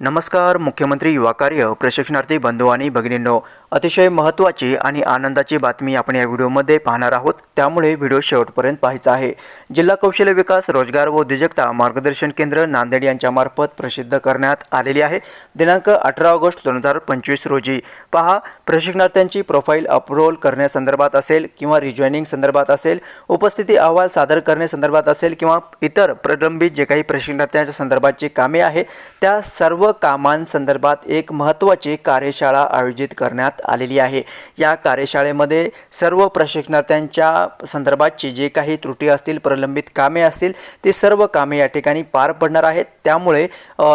नमस्कार मुख्यमंत्री युवा कार्य प्रशिक्षणार्थी बंधू आणि भगिनींनो. अतिशय महत्त्वाची आणि आनंदाची बातमी आपण या व्हिडिओमध्ये पाहणार आहोत. त्यामुळे व्हिडिओ शेवटपर्यंत पाहायचा आहे. जिल्हा कौशल्य विकास रोजगार व उद्योजकता मार्गदर्शन केंद्र नांदेड यांच्यामार्फत प्रसिद्ध करण्यात आलेली आहे. दिनांक अठरा ऑगस्ट दोन हजार पंचवीस रोजी. पहा प्रशिक्षणार्थ्यांची प्रोफाईल अपरोल करण्यासंदर्भात असेल किंवा रिजॉईनिंग संदर्भात असेल उपस्थिती अहवाल सादर करण्यासंदर्भात असेल किंवा इतर प्रलंबित जे काही प्रशिक्षणार्थ्यांच्या संदर्भाची कामे आहेत त्या सर्व कामांसंदर्भात एक महत्त्वाची कार्यशाळा आयोजित करण्यात आलेली आहे. या कार्यशाळेमध्ये सर्व प्रशिक्षणार्थ्यांच्या संदर्भातची जे काही त्रुटी असतील प्रलंबित कामे असतील ती सर्व कामे या ठिकाणी पार पडणार आहेत. त्यामुळे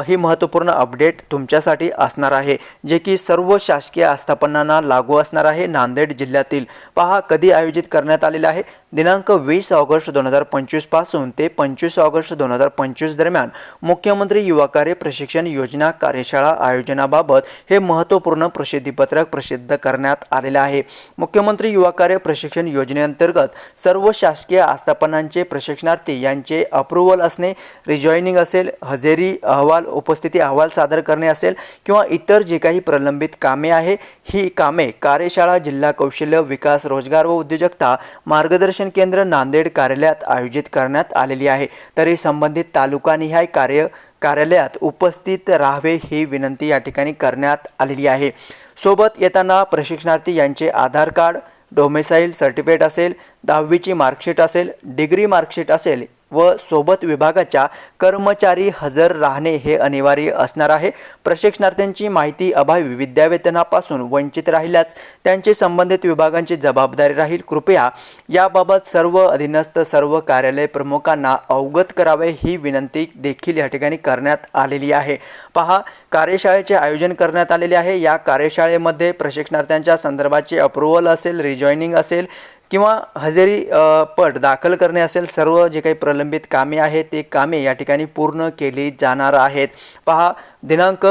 ही महत्त्वपूर्ण अपडेट तुमच्यासाठी असणार आहे जे की सर्व शासकीय आस्थापनांना लागू असणार आहे. नांदेड जिल्ह्यातील पहा कधी आयोजित करण्यात आलेलं आहे. दिनांक वीस ऑगस्ट दोन हजार पंचवीसपासून ते पंचवीस ऑगस्ट दोन हजार पंचवीस दरम्यान मुख्यमंत्री युवा कार्य प्रशिक्षण योजना कार्यशाळा आयोजनाबाबत हे महत्त्वपूर्ण प्रसिद्धीपत्रक प्रसिद्ध करण्यात आलेलं आहे. मुख्यमंत्री युवा कार्य प्रशिक्षण योजनेअंतर्गत सर्व शासकीय आस्थापनांचे प्रशिक्षणार्थी यांचे अप्रुव्हल असणे रिजॉईनिंग असेल हजेरी अहवाल उपस्थिती अहवाल सादर करणे असेल किंवा इतर जे काही प्रलंबित कामे आहे ही कामे कार्यशाळा जिल्हा कौशल्य विकास रोजगार व उद्योजकता मार्गदर्शन केंद्र नांदेड कार्यालयात आयोजित करण्यात आलेली आहे. तरी संबंधित तालुकानिहाय कार्य कार्यालयात उपस्थित राहावे ही विनंती या ठिकाणी करण्यात आलेली आहे. सोबत येताना प्रशिक्षणार्थी यांचे आधार कार्ड डोमेसाईल सर्टिफिकेट असेल दहावीची मार्कशीट असेल डिग्री मार्कशीट असेल व सोबत विभागाच्या कर्मचारी हजर राहणे हे अनिवार्य असणार आहे. प्रशिक्षणार्थ्यांची माहिती अभावी विद्यावेतनापासून वंचित राहिल्यास त्यांचे संबंधित विभागांची जबाबदारी राहील. कृपया याबाबत सर्व अधीनस्थ सर्व कार्यालय प्रमुखांना अवगत करावे ही विनंती देखील या ठिकाणी करण्यात आलेली आहे. पहा कार्यशाळेचे आयोजन करण्यात आलेले आहे. या कार्यशाळेमध्ये प्रशिक्षणार्थ्यांच्या संदर्भाचे अप्रुव्हल असेल रिजॉईनिंग असेल किंवा हजेरी पट दाखल करणे असेल सर्व जे काही प्रलंबित कामे आहेत ते कामे या ठिकाणी पूर्ण केली जाणार आहेत. पहा दिनांक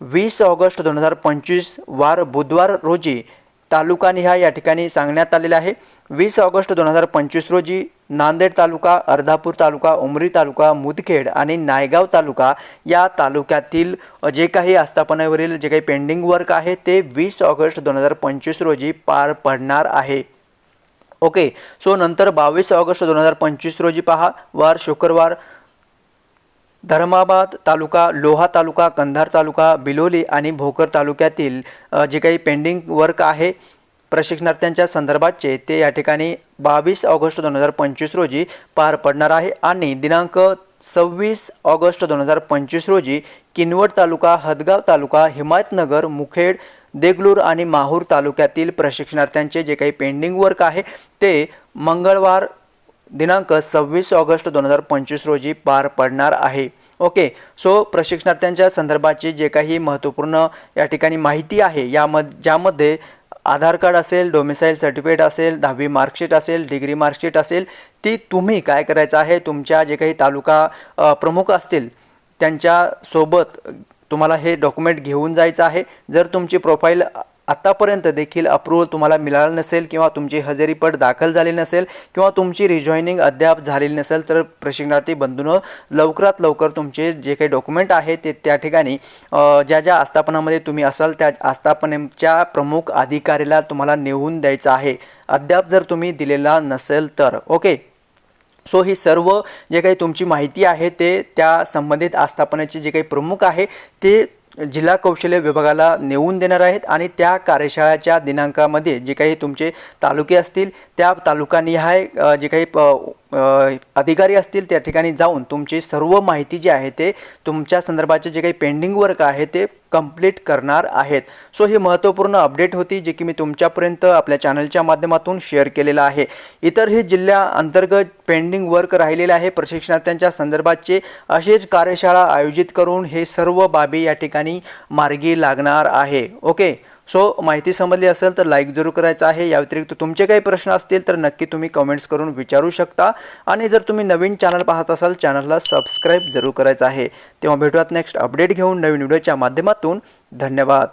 वीस ऑगस्ट दोन हजार पंचवीस वार बुधवार रोजी तालुकानिहाय या ठिकाणी सांगण्यात आलेला आहे. वीस ऑगस्ट दोन हजार पंचवीस रोजी नांदेड तालुका अर्धापूर तालुका उमरी तालुका मुदखेड आणि नायगाव तालुका या तालुक्यातील जे काही आस्थापनावरील जे काही पेंडिंग वर्क आहे ते वीस ऑगस्ट दोन हजार पंचवीस रोजी पार पडणार आहे. ओके. सो नंतर बावीस ऑगस्ट दोन हजार पंचवीस रोजी पहा. वार शुक्रवार धर्माबाद तालुका लोहा तालुका कंधार तालुका बिलोली आणि भोकर तालुक्यातील जे काही पेंडिंग वर्क आहे प्रशिक्षणार्थ्यांच्या संदर्भातचे ते या ठिकाणी बावीस ऑगस्ट दोन हजार पंचवीस रोजी पार पडणार आहे. आणि दिनांक सव्वीस ऑगस्ट दोन हजार पंचवीस रोजी किनवट तालुका हदगाव तालुका हिमायतनगर मुखेड देगलूर आणि माहूर तालुक्यातील प्रशिक्षणार्थ्यांचे जे काही पेंडिंग वर्क आहे ते मंगळवार दिनांक सव्वीस ऑगस्ट दोन हजार पंचवीस रोजी पार पडणार आहे. ओके सो प्रशिक्षणार्थ्यांच्या संदर्भाची जे काही महत्त्वपूर्ण या ठिकाणी माहिती आहे यामध ज्यामध्ये आधार कार्ड असेल डोमिसाईल सर्टिफिकेट असेल दहावी मार्कशीट असेल डिग्री मार्कशीट असेल ती तुम्ही काय करायचं आहे तुमच्या जे काही तालुका प्रमुख असतील त्यांच्यासोबत तुम्हाला हे डॉक्युमेंट घेऊन जायचं आहे. जर तुमची प्रोफाईल आत्तापर्यंत देखील अप्रूव्हल तुम्हाला मिळालं नसेल किंवा तुमची हजेरीपट दाखल झाली नसेल किंवा तुमची रिजॉईनिंग अद्याप झालेली नसेल तर प्रशिक्षणार्थी बंधूनं लवकरात लवकर तुमचे जे काही डॉक्युमेंट आहे ते त्या ठिकाणी ज्या ज्या आस्थापनामध्ये तुम्ही असाल त्या आस्थापनेच्या प्रमुख अधिकाऱ्याला तुम्हाला नेऊन द्यायचं आहे. अद्याप जर तुम्ही दिलेला नसेल तर. ओके? सो ही सर्व जे काही तुमची माहिती आहे ते त्या संबंधित आस्थापनाचे जे काही प्रमुख आहे ते जिल्हा कौशल्य विभागाला नेऊन देणार आहेत आणि त्या कार्यशाळेच्या दिनांकामध्ये जे काही तुमचे तालुके असतील त्या तालुकानिहाय जे काही प अधिकारी असतील त्या ठिकाणी जाऊन तुमची सर्व माहिती जी आहे ते तुमच्या संदर्भाचे जे काही पेंडिंग वर्क आहे ते कंप्लीट करणार आहेत. सो ही महत्त्वपूर्ण अपडेट होती जी की मी तुमच्यापर्यंत आपल्या चॅनलच्या माध्यमातून शेअर केलेलं आहे. इतरही जिल्ह्या अंतर्गत पेंडिंग वर्क राहिलेले आहे. प्रशिक्षणार्थ्यांच्या संदर्भाचे असेच कार्यशाळा आयोजित करून हे सर्व बाबी या ठिकाणी मार्गी लागणार आहे. ओके सो माहिती समजली असेल तर लाईक जरूर करायचं आहे. या व्यतिरिक्त तुमचे काही प्रश्न असतील तर नक्की तुम्ही कमेंट्स करून विचारू शकता. आणि जर तुम्ही नवीन चॅनल पाहत असाल चॅनलला सबस्क्राईब जरूर करायचं आहे. तेव्हा भेटूयात नेक्स्ट अपडेट घेऊन नवीन व्हिडिओच्या माध्यमातून. धन्यवाद.